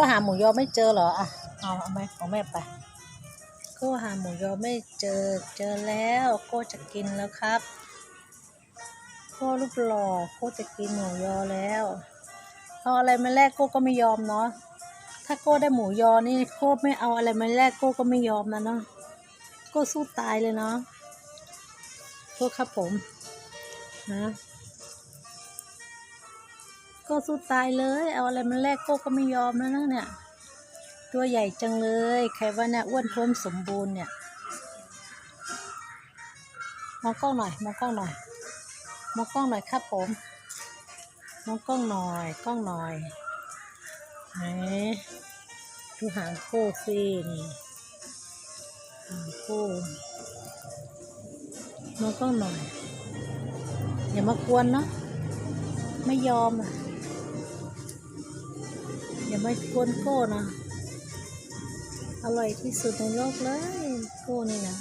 ก็หาหมูยอไม่เจอเหรออะเอาเอาไหมของแม่ไปก็หาหมูยอไม่เจอเจอแล้วก็จะกินแล้วครับก็รูปหล่อก็จะกินหมูยอแล้วเอาอะไรมาแลกโก้ก็ไม่ยอมเนาะถ้าโก้ได้หมูยอนี่โก้ไม่เอาอะไรมาแลกโก้ก็ไม่ยอมนะเนาะโก้สู้ตายเลยเนาะโทษครับผมนะ ก็สู้ตายเลย เอาอะไรมาแลกโก้ก็ไม่ยอมแล้วนะเนี่ย ตัวใหญ่จังเลย ใครว่าเนี่ยอ้วนท้วมสมบูรณ์เนี่ยมองกล้องหน่อยมองกล้องหน่อยมองกล้องหน่อยครับผมมองกล้องหน่อยกล้องหน่อยไหนดูหางโค้สินี่หางโค้มองกล้องหน่อยอย่ามากวนเนาะไม่ยอมอะ อย่าไม่กวนโก้นะอร่อยที่สุดในโลกเลย โก้นี่นะ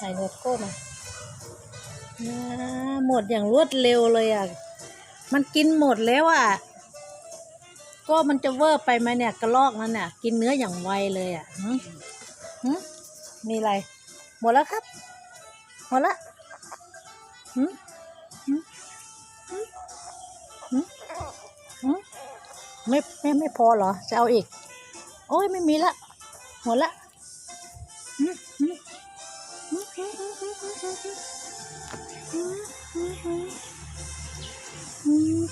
ถ่ายรถโก้นนะหมดอย่างรวดเร็วเลยอะ มันกินหมดแล้วอะ ก็มันจะเวอร์ไปไหมเนี่ยกระลอกนั่นเนี่ยกินเนื้ออย่างไวเลยอะหึหึมีอะไร หมดแล้วครับ หมดละหึหืม ไม่ไม่ไม่พอเหรอ จะเอาอีก โอ้ยไม่มีละ หมดละ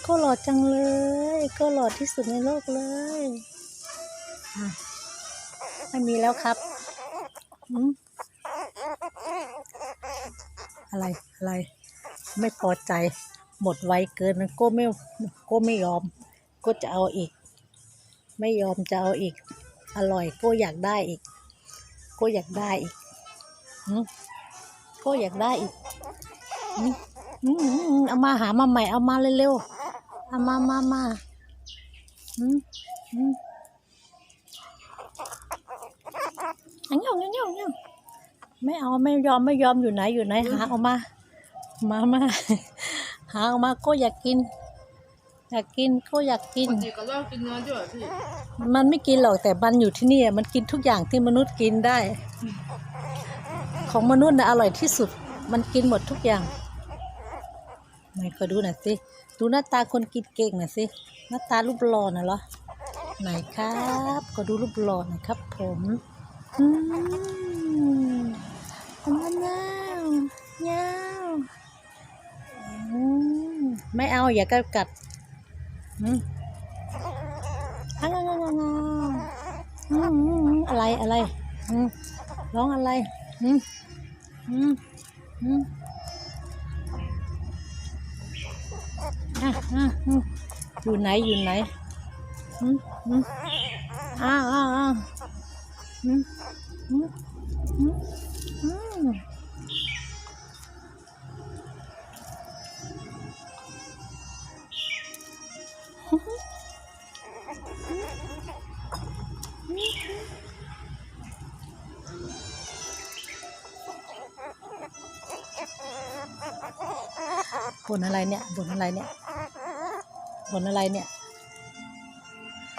ก็หลอดจังเลย ก็หลอดที่สุดในโลกเลยไม่มีแล้วครับอะไรอะไร ไม่พอใจ หมดไวเกินมันก็ไม่ก็ไม่ยอม ก็จะเอาอีก ไม่ยอมจะเอาอีก อร่อยก็อยากได้อีก ก็อยากได้อีกก็อยากได้อีกเอามาหามาใหม่เอามาเร็วๆเอามามามาหืมหืมอันยองอันยองอันยองไม่เอาไม่ยอมไม่ยอมอยู่ไหนอยู่ไหนหาเอามา มามาหาออกมาก็อยากกิน อยากกินก็อยากกิน ปกติก็เลิกกินเนื้อด้วยเหรอพี่มันไม่กินหรอกแต่มันอยู่ที่นี่อะมันกินทุกอย่างที่มนุษย์กินได้ ของมนุษย์นะอร่อยที่สุด มันกินหมดทุกอย่างไหนก็ดูหน่อยสิดูหน้าตาคนกินเก่งหน่อยสิหน้าตารูปหล่อน่ะเหรอไหนครับก็ดูรูปหล่อหน่อยครับ ผมอืมเอามะนาวยาวอืมไม่เอาอย่ากัดกัด อืมอะงางางาอืมอืมอะไรอะไรอืมร้องอะไรอืมอืมอืมอะอะอืมอยู่ไหนอยู่ไหนอืมอืมอ้าวอ้าวอ้าวอืมอืมอืม บนอะไรเนี่ยบนอะไรเนี่ยบนอะไรเนี่ย